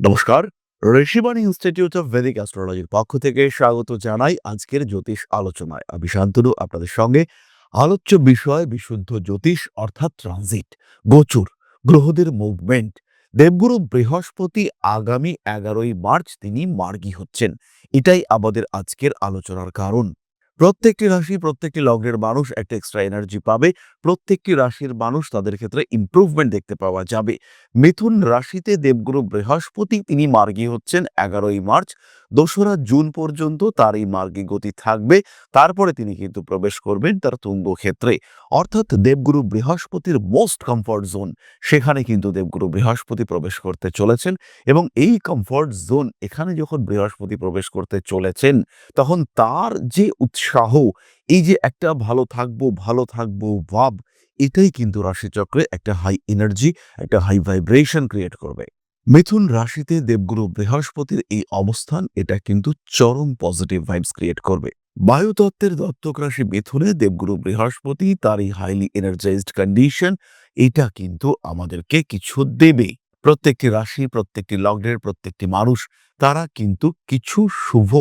নমস্কার। Rishibani institute of Vedic অ্যাস্ট্রোলজির পক্ষ থেকে স্বাগত জানাই আজকের জ্যোতিষ আলোচনায়। আমি শান্তনু, আপনাদের সঙ্গে আলোচ্য বিষয় বিশুদ্ধ জ্যোতিষ অর্থাৎ ট্রানজিট গোচর, গ্রহদের মুভমেন্ট দেবগুরু বৃহস্পতি আগামী এগারোই মার্চ তিনি মার্গী হচ্ছেন। এটাই আমাদের আজকের আলোচনার কারণ। প্রত্যেকটি রাশি, প্রত্যেকটি লগ্নের মানুষ একটা এক্সট্রা এনার্জি পাবে। প্রত্যেকটি রাশির মানুষ তাদের ক্ষেত্রে ইম্প্রুভমেন্ট দেখতে পাওয়া যাবে। মিথুন রাশিতে দেবগুরু বৃহস্পতি, তিনি মার্গী হচ্ছেন এগারোই মার্চ। দোসরা জুন পর্যন্ত তার এই মার্গী গতি থাকবে। তারপরে তিনি কিন্তু প্রবেশ করবেন তার তুঙ্গ ক্ষেত্রে অর্থাৎ দেবগুরু বৃহস্পতির মোস্ট কমফর্ট জোন। সেখানে কিন্তু দেবগুরু বৃহস্পতি প্রবেশ করতে চলেছেন এবং এই কমফর্ট জোন এখানে যখন বৃহস্পতি প্রবেশ করতে চলেছেন, তখন তার যে উৎসাহ, এই যে একটা ভালো থাকব ভালো থাকব, ভাব, এটাই কিন্তু রাশিচক্রে একটা হাই এনার্জি একটা হাই ভাইব্রেশন ক্রিয়েট করবে। মিথুন রাশিতে দেবগুরু বৃহস্পতির এই অবস্থান, এটা কিন্তু চরম পজিটিভ ভাইবস ক্রিয়েট করবে। বায়ুতত্ত্বের দত্তক রাশি মিথুনে দেবগুরু বৃহস্পতি তার এই হাইলি এনার্জাইজড কন্ডিশন এটা কিন্তু আমাদেরকে কিছু দেবে প্রত্যেকটি রাশি, প্রত্যেকটি লগ্নের প্রত্যেকটি মানুষ, তারা কিন্তু কিছু শুভ,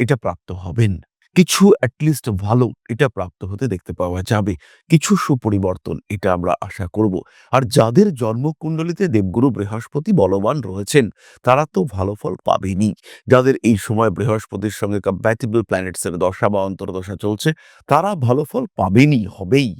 এটা প্রাপ্ত হবেন। কিছু অ্যাটলিস্ট ভালো এটা প্রাপ্ত হতে দেখতে পাওয়া যাবে। কিছু সুপরিবর্তন এটা আমরা আশা করব। আর যাদের জন্মকুণ্ডলিতে দেবগুরু বৃহস্পতি বলবান রয়েছেন, তারা তো ভালো ফল পাবেনই। যাদের এই সময় বৃহস্পতির সঙ্গে কম্প্যাটিবল প্ল্যানেটসের দশা বা অন্তর্দশা চলছে, তারা ভালো ফল পাবেনই, হবেই।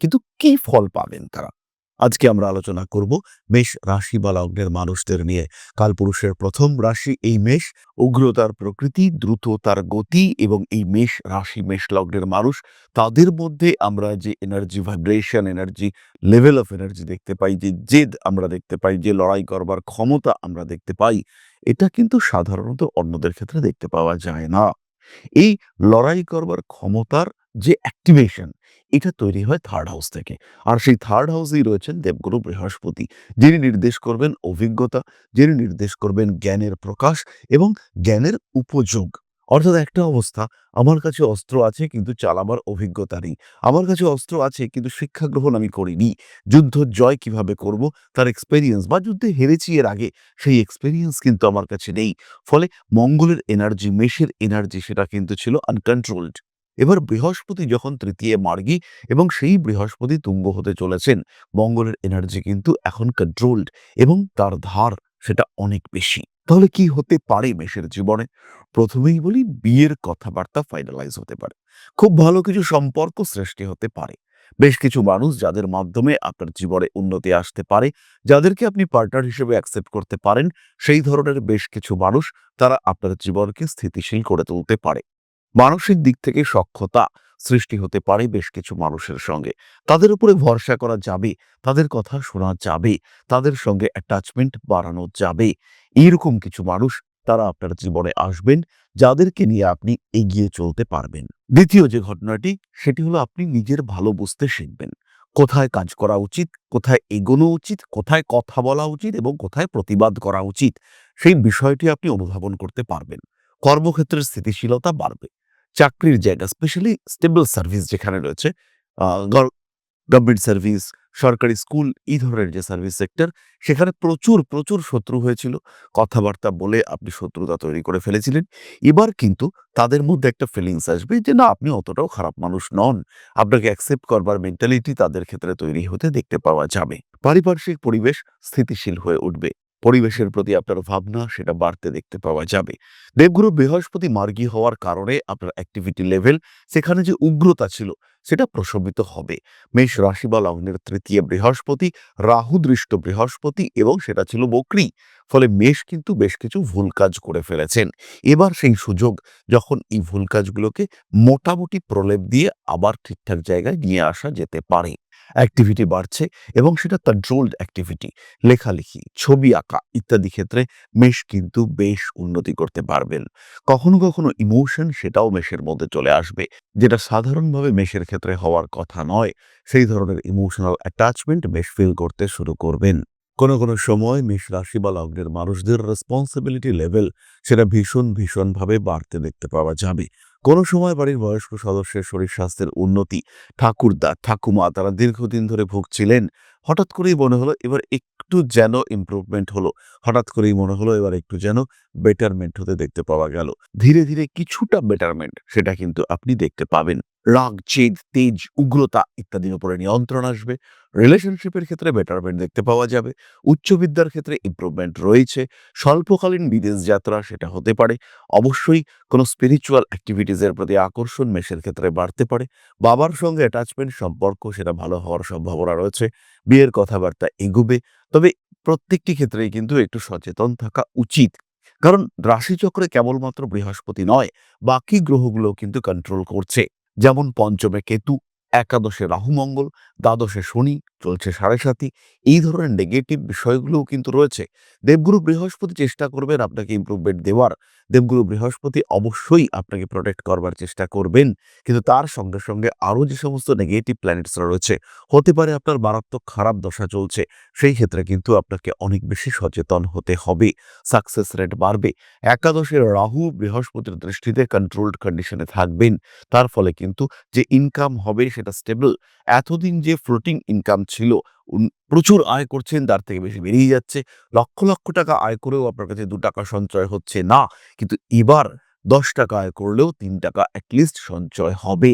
কিন্তু কি ফল পাবেন তারা? আজকে আমরা আলোচনা করব মেষ রাশি বা লগ্নের মানুষদের নিয়ে। কালপুরুষের প্রথম রাশি এই মেষ। উগ্রতার প্রকৃতি দ্রুত তার গতি এবং এই মেষ রাশি, মেষ লগ্নের মানুষ, তাদের মধ্যে আমরা যে energy vibration energy level of energy দেখতে পাই, যে জেদ আমরা দেখতে পাই, যে লড়াই করবার ক্ষমতা আমরা দেখতে পাই, এটা কিন্তু সাধারণত অন্যদের ক্ষেত্রে দেখতে পাওয়া যায় না। এই লড়াই করবার ক্ষমতার যে অ্যাক্টিভেশন এটা তৈরি হয় থার্ড হাউস থেকে। আর সেই থার্ড হাউসেই রয়েছেন দেবগুরু বৃহস্পতি, যিনি নির্দেশ করবেন অভিজ্ঞতা, যিনি নির্দেশ করবেন জ্ঞানের প্রকাশ এবং জ্ঞানের উপযোগ। অর্থাৎ একটা অবস্থা, আমার কাছে অস্ত্র আছে কিন্তু চালাবার অভিজ্ঞতা নেই। আমার কাছে অস্ত্র আছে কিন্তু শিক্ষা গ্রহণ আমি করিনি। যুদ্ধ জয় কীভাবে করব, তার এক্সপেরিয়েন্স বা যুদ্ধে হেরেছি এর আগে, সেই এক্সপেরিয়েন্স কিন্তু আমার কাছে নেই। ফলে মঙ্গলের এনার্জি মেষের এনার্জি সেটা কিন্তু ছিল আনকন্ট্রোলড এবার বৃহস্পতি যখন তৃতীয় মার্গী এবং সেই বৃহস্পতি তুঙ্গ হতে চলেছেন, মঙ্গলের এনার্জি কিন্তু এখন কন্ট্রোলড এবং তার ধার সেটা অনেক বেশি। তাহলে কি হতে পারে মেষের জীবনে? প্রথমেই বলি বিয়ের কথাবার্তা ফাইনালাইজ হতে পারে। খুব ভালো কিছু সম্পর্ক সৃষ্টি হতে পারে। বেশ কিছু মানুষ যাদের মাধ্যমে আপনার জীবনে উন্নতি আসতে পারে, যাদেরকে আপনি পার্টনার হিসেবে অ্যাকসেপ্ট করতে পারেন, সেই ধরনের বেশ কিছু মানুষ তারা আপনার জীবনকে স্থিতিশীল করে তুলতে পারে। মানসিক দিক থেকে সক্ষতা সৃষ্টি হতে পারে বেশ কিছু মানুষের সঙ্গে। তাদের উপরে ভরসা করা যাবে, তাদের কথা শোনা যাবে, তাদের সঙ্গে অ্যাটাচমেন্ট বাড়ানো যাবে। এইরকম কিছু মানুষ তারা আপনার জীবনে আসবেন, যাদেরকে নিয়ে আপনি এগিয়ে চলতে পারবেন। দ্বিতীয় যে ঘটনাটি, সেটি হলো আপনি নিজের ভালো বুঝতে শিখবেন। কোথায় কাজ করা উচিত, কোথায় এগোনো উচিত, কোথায় কথা বলা উচিত এবং কোথায় প্রতিবাদ করা উচিত, সেই বিষয়টি আপনি অনুধাবন করতে পারবেন। কর্মক্ষেত্রের স্থিতিশীলতা বাড়বে। চাকরির জায়গা স্পেশালি স্টেবল সার্ভিস যেখানে রয়েছে গভর্নমেন্ট সার্ভিস সরকারি স্কুল এই ধরনের যে সার্ভিস সেক্টর সেখানে প্রচুর প্রচুর শত্রু হয়েছিল। কথাবার্তা বলে আপনি শত্রুতা তৈরি করে ফেলেছিলেন। এবার কিন্তু তাদের মধ্যে একটা ফিলিংস আসবে যে, না, আপনি অতটাও খারাপ মানুষ নন। আপনাকে অ্যাকসেপ্ট করবার মেন্টালিটি তাদের ক্ষেত্রে তৈরি হতে দেখতে পাওয়া যাবে। পারিপার্শ্বিক পরিবেশ স্থিতিশীল হয়ে উঠবে। পরিবেশের প্রতি আপনার ভাবনা সেটা বাড়তে দেখতে পাওয়া যাবে। দেবগুরু বৃহস্পতি মার্গী হওয়ার কারণে আপনার অ্যাক্টিভিটি লেভেল সেখানে যে উগ্রতা ছিল সেটা প্রশমিত হবে। মেষ রাশি বা লগ্নের তৃতীয় বৃহস্পতি, রাহু দৃষ্ট বৃহস্পতি এবং সেটা ছিল বকরি। ফলে মেষ কিন্তু বেশ কিছু ভুল কাজ করে ফেলেছেন। এবার সেই সুযোগ যখন এই ভুল কাজগুলোকে মোটামুটি প্রলেপ দিয়ে আবার ঠিকঠাক জায়গায় নিয়ে আসা যেতে পারে। অ্যাক্টিভিটি বাড়ছে এবং সেটা কন্ট্রোলড অ্যাক্টিভিটি লেখালেখি, ছবি আঁকা ইত্যাদি ক্ষেত্রে মেষ কিন্তু বেশ উন্নতি করতে পারবেন। কখনো কখনো ইমোশন সেটাও মেষের মধ্যে চলে আসবে, যেটা সাধারণভাবে মেষের ক্ষেত্রে হওয়ার কথা নয়। সেই ধরনের ইমোশনাল অ্যাটাচমেন্ট মেষ ফিল করতে শুরু করবেন। কোনো কোনো সময় মেষ রাশি বা লগ্নের মানুষদের রেসপন্সিবিলিটি লেভেল সেটা ভীষণ ভীষণভাবে বাড়তে দেখতে পাওয়া যাবে। কোনো সময় বাড়ির বয়স্ক সদস্যের শরীর স্বাস্থ্যের উন্নতি ঠাকুরদা ঠাকুমা তারা দীর্ঘদিন ধরে ভুগছিলেন। হঠাৎ করেই মনে হলো এবার একটু যেন ইমপ্রুভমেন্ট হলো। হঠাৎ করেই মনে হলো এবার একটু যেন বেটারমেন্ট হতে দেখতে পাওয়া গেল। ধীরে ধীরে কিছুটা বেটারমেন্ট সেটা কিন্তু আপনি দেখতে পাবেন। রাগ জেদ তেজ, উগ্রতা ইত্যাদির উপরে নিয়ন্ত্রণ আসবে। রিলেশনশিপের ক্ষেত্রে বেটারমেন্ট দেখতে পাওয়া যাবে। উচ্চ বিদ্যার ক্ষেত্রে ইমপ্রুভমেন্ট রয়েছে। স্বল্পকালীন বিদেশ যাত্রা সেটা হতে পারে। অবশ্যই কোনো স্পিরিচুয়াল অ্যাক্টিভিটিসের প্রতি আকর্ষণ মেষের ক্ষেত্রে বাড়তে পারে। বাবার সঙ্গে অ্যাটাচমেন্ট সম্পর্ক সেটা ভালো হওয়ার সম্ভাবনা রয়েছে। বিয়ের কথাবার্তা এগোবে। তবে প্রত্যেকটি ক্ষেত্রেই কিন্তু একটু সচেতন থাকা উচিত। কারণ রাশিচক্রে কেবলমাত্র বৃহস্পতি নয়, বাকি গ্রহগুলো কিন্তু কন্ট্রোল করছে। যেমন পঞ্চমে কেতু, একাদশে রাহুমঙ্গল দ্বাদশে শনি চলছে সাড়ে সাতি এই ধরনের নেগেটিভ বিষয়গুলোও কিন্তু রয়েছে। দেবগুরু বৃহস্পতি চেষ্টা করবেন আপনাকে ইমপ্রুভমেন্ট দেওয়ার। দেবগুরু বৃহস্পতি অবশ্যই আপনাকে প্রোটেক্ট করবার চেষ্টা করবেন। কিন্তু তার সঙ্গে সঙ্গে আরও যে সমস্ত নেগেটিভ প্ল্যানেটসরা রয়েছে, হতে পারে আপনার মারাত্মক খারাপ দশা চলছে, সেই ক্ষেত্রে কিন্তু আপনাকে অনেক বেশি সচেতন হতে হবে। সাকসেস রেট বাড়বে। একাদশের রাহু বৃহস্পতির দৃষ্টিতে কন্ট্রোলড কন্ডিশনে থাকবেন। তার ফলে কিন্তু যে ইনকাম হবে সেটা স্টেবল এতদিন যে ফ্লোটিং ইনকাম ছিল প্রচুর আয় করছেন, তার থেকে বেশি বেরিয়ে যাচ্ছে। লক্ষ লক্ষ টাকা আয় করেও আপনার কাছে দু টাকা সঞ্চয় হচ্ছে না। কিন্তু এবার দশ টাকা আয় করলেও তিন টাকা অ্যাটলিস্ট সঞ্চয় হবে।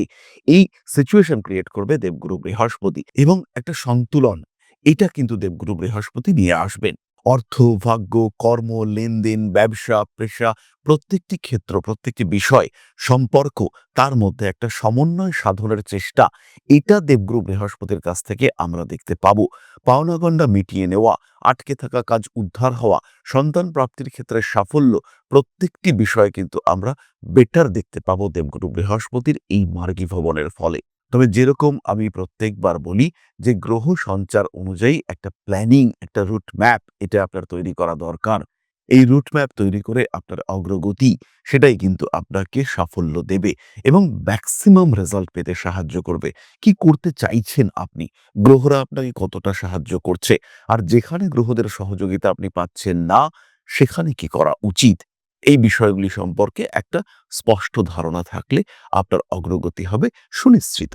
এই সিচুয়েশন ক্রিয়েট করবে দেবগুরু বৃহস্পতি। এবং একটা সন্তুলন, এটা কিন্তু দেবগুরু বৃহস্পতি নিয়ে আসবেন। অর্থ, ভাগ্য, কর্ম, লেনদেন, ব্যবসা, পেশা, প্রত্যেকটি ক্ষেত্র, প্রত্যেকটি বিষয়, সম্পর্ক, তার মধ্যে একটা সমন্বয় সাধনের চেষ্টা, এটা দেবগুরু বৃহস্পতির কাছ থেকে আমরা দেখতে পাব। পাওনাগণ্ডা মিটিয়ে নেওয়া, আটকে থাকা কাজ উদ্ধার হওয়া, সন্তান প্রাপ্তির ক্ষেত্রে সাফল্য, প্রত্যেকটি বিষয় কিন্তু আমরা বেটার দেখতে পাবো দেবগুরু বৃহস্পতির এই মার্গী ভবনের ফলে। তবে যেরকম আমি প্রত্যেকবার বলি যে গ্রহ সঞ্চার অনুযায়ী একটা প্ল্যানিং, একটা রুট ম্যাপ এটা আপনার তৈরি করা দরকার। এই রুট ম্যাপ তৈরি করে আপনার অগ্রগতি সেটাই কিন্তু আপনাকে সাফল্য দেবে এবং ম্যাক্সিমাম রেজাল্ট পেতে সাহায্য করবে। কি করতে চাইছেন আপনি? গ্রহরা আপনাকে কতটা সাহায্য করছে? আর যেখানে গ্রহদের সহযোগিতা আপনি পাচ্ছেন না, সেখানে কি করা উচিত? এই বিষয়গুলি সম্পর্কে একটা স্পষ্ট ধারণা থাকলে আপনার অগ্রগতি হবে সুনিশ্চিত।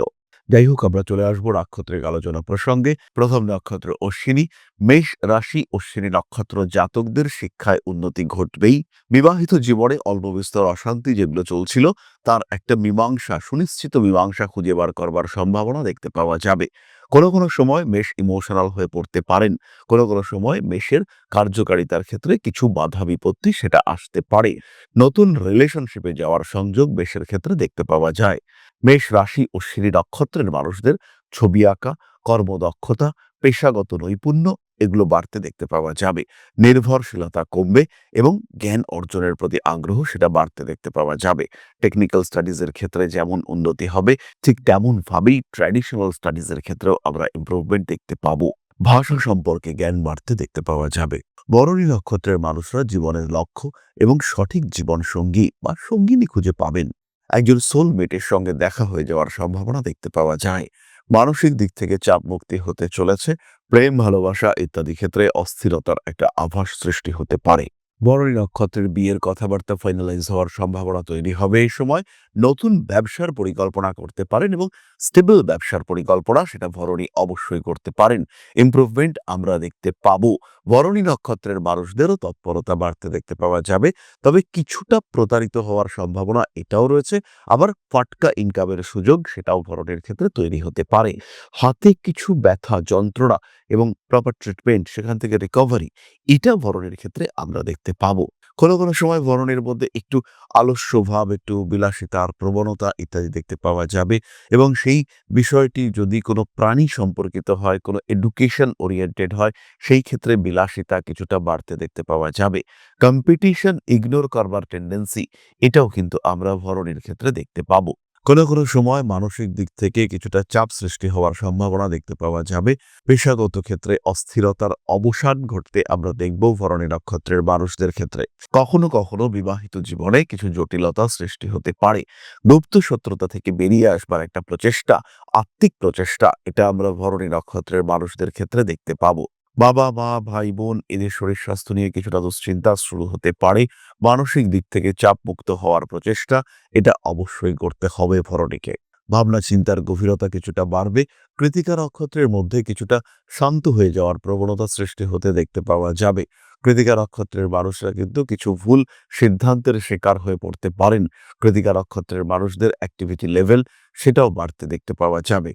যাই হোক, আমরা চলে আসব নক্ষত্রের আলোচনা প্রসঙ্গে। প্রথম নক্ষত্র অশ্বিনী। মেষ রাশি অশ্বিনী নক্ষত্র জাতকদের শিক্ষায় উন্নতি ঘটবেই। বিবাহিত জীবনে অল্প বিস্তর অশান্তি যেগুলো চলছিল, তার একটা মীমাংসা, সুনিশ্চিত মীমাংসা খুঁজে বার করবার সম্ভাবনা দেখতে পাওয়া যাবে। কোনো কোনো সময় মেষ ইমোশনাল হয়ে পড়তে পারেন। কোনো কোনো সময় মেষের কার্যকারিতার ক্ষেত্রে কিছু বাধা বিপত্তি সেটা আসতে পারে। নতুন রিলেশনশিপে যাওয়ার সংযোগ মেষের ক্ষেত্রে দেখতে পাওয়া যায়। মেষ রাশি ও শ্রী নক্ষত্রের মানুষদের ছবি আঁকা, কর্মদক্ষতা, পেশাগত নৈপুণ্য এগুলো বাড়তে দেখতে পাওয়া যাবে। নির্ভরশীলতা কমবে এবং জ্ঞান অর্জনের প্রতি আগ্রহ সেটা বাড়তে দেখতে পাওয়া যাবে। টেকনিক্যাল স্টাডিজের ক্ষেত্রে যেমন উন্নতি হবে, ঠিক তেমন ভাবেই ট্র্যাডিশনাল স্টাডিজের ক্ষেত্রেও আমরা ইমপ্রুভমেন্ট দেখতে পাবো। ভাষা সম্পর্কে জ্ঞান বাড়তে দেখতে পাওয়া যাবে। বরণী নক্ষত্রের মানুষরা জীবনের লক্ষ্য এবং সঠিক জীবন সঙ্গী বা সঙ্গিনী খুঁজে পাবেন। একজন সোলমেটের সঙ্গে দেখা হয়ে যাওয়ার সম্ভাবনা দেখতে পাওয়া যায়। মানসিক দিক থেকে চাপ মুক্তি হতে চলেছে, প্রেম, ভালোবাসা ইত্যাদি ক্ষেত্রে অস্থিরতার একটা আভাস সৃষ্টি হতে পারে। বরণী নক্ষত্রের বিয়ের কথাবার্তা ফাইনালাইজ হওয়ার সম্ভাবনা তৈরি হবে এই সময়। নতুন ব্যবসার পরিকল্পনা করতে পারেন এবং স্টেবল ব্যবসার পরিকল্পনা সেটা ভরণী অবশ্যই করতে পারেন। ইমপ্রুভমেন্ট আমরা দেখতে পাব। বরণী নক্ষত্রের মানুষদেরও তৎপরতা বাড়তে দেখতে পাওয়া যাবে। তবে কিছুটা প্রতারিত হওয়ার সম্ভাবনা এটাও রয়েছে। আবার ফাটকা ইনকামের সুযোগ সেটাও ভরণের ক্ষেত্রে তৈরি হতে পারে। হাতে কিছু ব্যথা, যন্ত্রণা এবং প্রপার ট্রিটমেন্ট সেখান থেকে রিকভারি এটা ভরণের ক্ষেত্রে আমরা দেখতে পাবো। কোনো কোনো সময় ভরণের মধ্যে একটু আলস্য ভাব, একটু বিলাসিতার প্রবণতা ইত্যাদি দেখতে পাওয়া যাবে এবং সেই বিষয়টি যদি কোনো প্রাণী সম্পর্কিত হয়, কোনো এডুকেশন ওরিয়েন্টেড হয়, সেই ক্ষেত্রে বিলাসিতা কিছুটা বাড়তে দেখতে পাওয়া যাবে। কম্পিটিশন ইগনোর করবার টেন্ডেন্সি এটাও কিন্তু আমরা ভরণের ক্ষেত্রে দেখতে পাবো। কোনো কোনো সময় মানসিক দিক থেকে কিছুটা চাপ সৃষ্টি হওয়ার সম্ভাবনা দেখতে পাওয়া যাবে। পেশাগত ক্ষেত্রে অস্থিরতার অবসান ঘটতে আমরা দেখব ভরণী নক্ষত্রের মানুষদের ক্ষেত্রে। কখনো কখনো বিবাহিত জীবনে কিছু জটিলতা সৃষ্টি হতে পারে। গুপ্ত শত্রুতা থেকে বেরিয়ে আসবার একটা প্রচেষ্টা, আত্মিক প্রচেষ্টা, এটা আমরা ভরণী নক্ষত্রের মানুষদের ক্ষেত্রে দেখতে পাবো। বাবা, মা, ভাই, বোন এদের শরীর স্বাস্থ্য নিয়ে কিছুটা দুশ্চিন্তা শুরু হতে পারে। মানসিক দিক থেকে চাপ মুক্ত হওয়ার প্রচেষ্টা এটা অবশ্যই করতে হবে ভরণীকে। ভাবনা চিন্তার গভীরতা কিছুটা বাড়বে। কৃতিকা নক্ষত্রের মধ্যে কিছুটা শান্ত হয়ে যাওয়ার প্রবণতা সৃষ্টি হতে দেখতে পাওয়া যাবে। কৃতিকা নক্ষত্রের মানুষরা কিন্তু কিছু ভুল সিদ্ধান্তের শিকার হয়ে পড়তে পারেন। কৃতিকা নক্ষত্রের মানুষদের অ্যাক্টিভিটি লেভেল সেটাও বাড়তে দেখতে পাওয়া যাবে।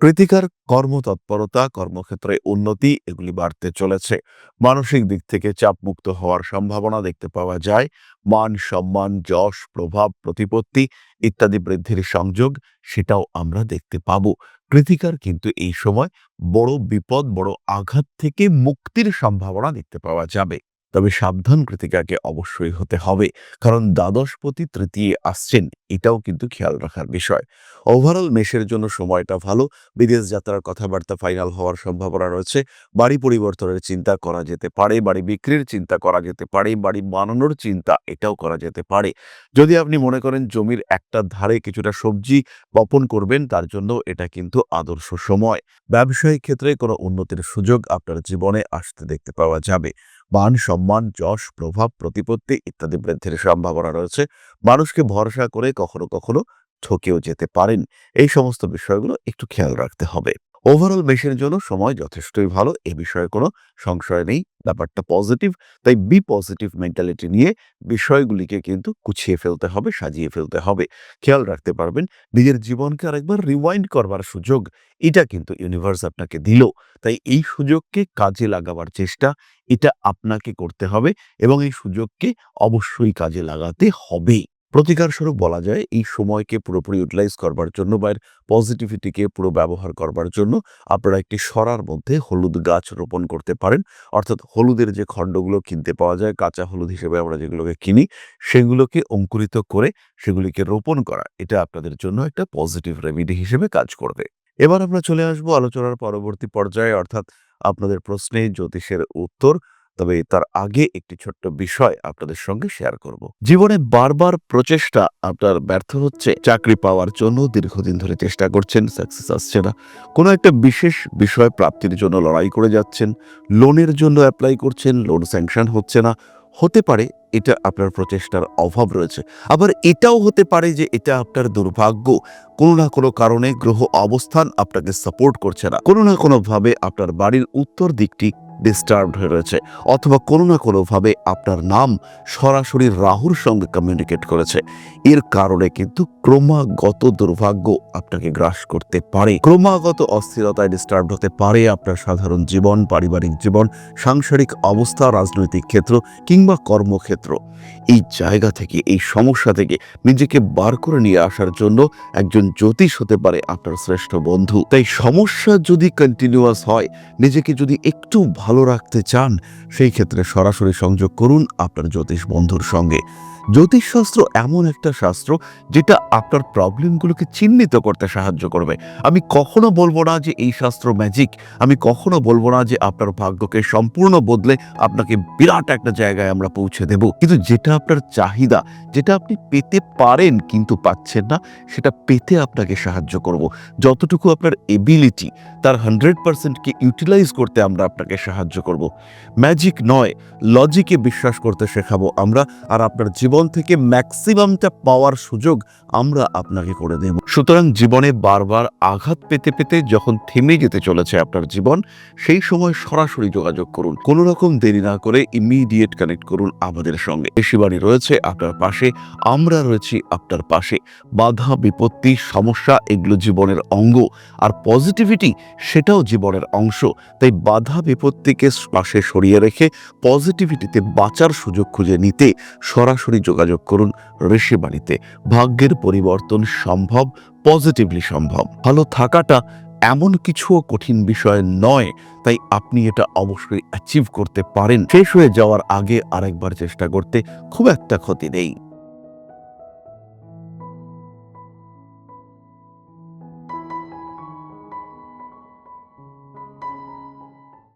কৃতিকার কর্মতৎপরতা, কর্মক্ষেত্রে উন্নতি, এগুলি বাড়তে চলেছে। মানসিক দিক থেকে চাপমুক্ত হওয়ার সম্ভাবনা দেখতে পাওয়া যায়। মান সম্মান, যশ, প্রভাব, প্রতিপত্তি ইত্যাদি বৃদ্ধির সংযোগ সেটাও আমরা দেখতে পাব। কৃতিকার কিন্তু এই সময় বড় বিপদ, বড় আঘাত থেকে মুক্তির সম্ভাবনা দেখতে পাওয়া যাবে। তবে সাবধান কৃতিকাকে অবশ্যই হতে হবে। কারণ দ্বাদশপতি তৃতীয় আসছেন, এটাও কিন্তু খেয়াল রাখার বিষয়। ওভারঅল মেষের জন্য সময়টা ভালো, বিদেশ যাত্রার কথাবার্তা ফাইনাল হওয়ার সম্ভাবনা রয়েছে। বাড়ি পরিবর্তনের চিন্তা করা যেতে পারে, বাড়ি বিক্রির চিন্তা করা যেতে পারে, বাড়ি বানানোর চিন্তা এটাও করা যেতে পারে। যদি আপনি মনে করেন জমির একটা ধারে কিছুটা সবজি বপন করবেন, তার জন্য এটা কিন্তু আদর্শ সময়। ব্যবসায়িক ক্ষেত্রে কোনো উন্নতির সুযোগ আপনার জীবনে আসতে দেখতে পাওয়া যাবে। মান, সম্মান, যশ, প্রভাব, প্রতিপত্তি ইত্যাদি বৃদ্ধির সম্ভাবনা রয়েছে। মানুষকে ভরসা করে কখনো কখনো ঠকেও যেতে পারেন। এই সমস্ত বিষয়গুলো একটু খেয়াল রাখতে হবে। ওভারঅল মেশিনের জন্য সময় যথেষ্টই ভালো, এ বিষয়ে কোনো সংশয় নেই। ব্যাপারটা পজিটিভ তাই বি পজিটিভ মেন্টালিটি নিয়ে বিষয়গুলিকে কিন্তু গুছিয়ে ফেলতে হবে, সাজিয়ে ফেলতে হবে। খেয়াল রাখতে পারবেন, নিজের জীবনকে আরেকবার রিওয়াইন্ড করবার সুযোগ, এটা কিন্তু ইউনিভার্স আপনাকে দিল। তাই এই সুযোগকে কাজে লাগাবার চেষ্টা, এটা আপনাকে করতে হবে এবং এই সুযোগকে অবশ্যই কাজে লাগাতে হবে প্রতিকার স্বরূপ বলা যায়, এই সময়কে পুরোপুরি ইউটিলাইজ করবার জন্য বা এর পজিটিভিটিকে পুরো ব্যবহার করবার জন্য আপনারা একটি সরার মধ্যে হলুদ গাছ রোপণ করতে পারেন। অর্থাৎ হলুদের যে খণ্ডগুলো কিনতে পাওয়া যায়, কাঁচা হলুদ হিসেবে আমরা যেগুলোকে কিনি, সেগুলোকে অঙ্কুরিত করে সেগুলিকে রোপণ করা, এটা আপনাদের জন্য একটা পজিটিভ রেমিডি হিসেবে কাজ করবে। এবার আমরা চলে আসব আলোচনার পরবর্তী পর্যায়ে। অর্থাৎ আপনাদের প্রশ্নে জ্যোতিষের উত্তর তবে তার আগে একটি ছোট্ট বিষয় আপনাদের সঙ্গে শেয়ার করব। জীবনে বারবার প্রচেষ্টা আপনার ব্যর্থ হচ্ছে, চাকরি পাওয়ার জন্য দীর্ঘদিন ধরে চেষ্টা করছেন সাকসেস আসছে না। কোনো একটা বিশেষ বিষয় প্রাপ্তির জন্য লড়াই করে যাচ্ছেন লোনের জন্য অ্যাপ্লাই করছেন লোন স্যাংশন হচ্ছে না। হতে পারে এটা আপনার প্রচেষ্টার অভাব রয়েছে। আবার এটাও হতে পারে যে এটা আপনার দুর্ভাগ্য। কোনো না কোনো কারণে গ্রহ অবস্থান আপনাকে সাপোর্ট করছে না। কোনো না কোনোভাবে আপনার বাড়ির উত্তর দিকটি ডিস্টার্বড হয়ে রয়েছে। অথবা কোনো না কোনোভাবে আপনার নাম সরাসরি রাহুর সঙ্গে কমিউনিকেট করেছে। এর কারণে কিন্তু ক্রমাগত দুর্ভাগ্য আপনাকে গ্রাস করতে পারে। ক্রমাগত অস্থিরতায় ডিস্টার্ব হতে পারে আপনার সাধারণ জীবন, পারিবারিক জীবন, সাংসারিক অবস্থা, রাজনৈতিক ক্ষেত্র কিংবা কর্মক্ষেত্র। এই জায়গা থেকে, এই সমস্যা থেকে নিজেকে বার করে নিয়ে আসার জন্য একজন জ্যোতিষ হতে পারে আপনার শ্রেষ্ঠ বন্ধু। তাই সমস্যা যদি কন্টিনিউয়াস হয়, নিজেকে যদি একটু ভালো রাখতে চান সেই ক্ষেত্রে সরাসরি সংযোগ করুন আপনার জ্যোতিষ বন্ধুর সঙ্গে। জ্যোতিষশাস্ত্র এমন একটা শাস্ত্র যেটা আপনার প্রবলেমগুলোকে চিহ্নিত করতে সাহায্য করবে। আমি কখনো বলব না যে এই শাস্ত্র ম্যাজিক আমি কখনো বলব না যে আপনার ভাগ্যকে সম্পূর্ণ বদলে আপনাকে বিরাট একটা জায়গায় আমরা পৌঁছে দেব। কিন্তু যেটা আপনার চাহিদা, যেটা আপনি পেতে পারেন কিন্তু পাচ্ছেন না, সেটা পেতে আপনাকে সাহায্য করব। যতটুকু আপনার এবিলিটি তার হান্ড্রেড পার্সেন্টকে ইউটিলাইজ করতে আমরা আপনাকে সাহায্য করব। ম্যাজিক নয় লজিকে বিশ্বাস করতে শেখাবো আমরা, আর আপনার জীবন থেকে ম্যাক্সিমামটা পাওয়ার সুযোগ আমরা আপনাকে করে দেব। সুতরাং জীবনে বারবার আঘাত পেতে পেতে যখন থেমে যেতে চলেছে আপনার জীবন, সেই সময় সরাসরি যোগাযোগ করুন। কোনো রকম দেরি না করে ইমিডিয়েট কানেক্ট করুন আমাদের সঙ্গে। শিবানী রয়েছে আপনার পাশে, আমরা রয়েছি আপনার পাশে। বাধা, বিপত্তি, সমস্যা এগুলো জীবনের অঙ্গ, আর পজিটিভিটি সেটাও জীবনের অংশ। তাই বাধা, বিপত্তিকে পাশে সরিয়ে রেখে পজিটিভিটিতে বাঁচার সুযোগ খুঁজে নিতে সরাসরি যোগাযোগ করুন ঋষি ঋষিবাণীতে। ভাগ্যের পরিবর্তন সম্ভব পজিটিভলি সম্ভব। ভালো থাকাটা এমন কিছুও কঠিন বিষয় নয়, তাই আপনি এটা অবশ্যই অ্যাচিভ করতে পারেন। শেষ হয়ে যাওয়ার আগে আরেকবার চেষ্টা করতে খুব একটা ক্ষতি নেই।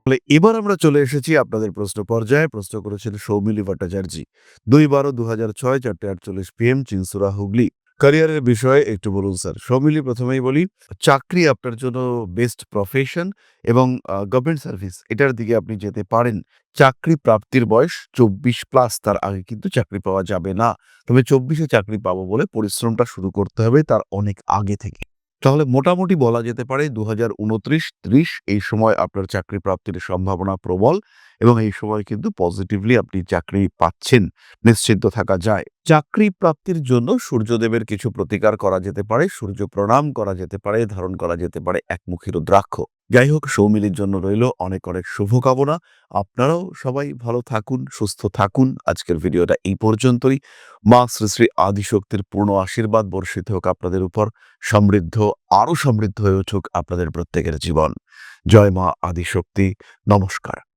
তাহলে এবার আমরা চলে এসেছি আপনাদের প্রশ্ন পর্যায়ে। প্রশ্ন করেছেন সৌমিলি ভট্টাচার্য দুই বারো দু হাজার ছয়, চারটে আটচল্লিশ পিএম, চিনসুরা হুগলি। ক্যারিয়ারের বিষয়ে একটু বলুন স্যার। সৌমিলি প্রথমেই বলি, চাকরি আপনার জন্য বেস্ট প্রফেশন এবং গভর্নমেন্ট সার্ভিস এটার দিকে আপনি যেতে পারেন। চাকরি প্রাপ্তির বয়স চব্বিশ প্লাস তার আগে কিন্তু চাকরি পাওয়া যাবে না। তবে চব্বিশে চাকরি পাবো বলে পরিশ্রমটা শুরু করতে হবে, তার অনেক আগে থেকে তাহলে মোটামুটি বলা যেতে পারে দু হাজার উনত্রিশ ত্রিশ এই সময় আপনার চাকরি প্রাপ্তির সম্ভাবনা প্রবল এবং এই সময় কিন্তু পজিটিভলি আপনি চাকরি পাচ্ছেন, নিশ্চিন্ত থাকা যায়। চাকরি প্রাপ্তির জন্য সূর্যদেবের কিছু প্রতিকার করা যেতে পারে, সূর্য প্রণাম করা যেতে পারে, ধারণ করা যেতে পারে একমুখী রুদ্রাক্ষ। যাই হোক সৌমিলির জন্য রইল অনেক অনেক শুভকামনা। আপনারাও সবাই ভালো থাকুন, সুস্থ থাকুন। আজকের ভিডিওটা এই পর্যন্তই। মা শ্রী শ্রী আদিশক্তির পূর্ণ আশীর্বাদ বর্ষিত হোক আপনাদের উপর, সমৃদ্ধ, আরও সমৃদ্ধ হয়ে উঠুক আপনাদের প্রত্যেকের জীবন। জয় মা আদিশক্তি। নমস্কার।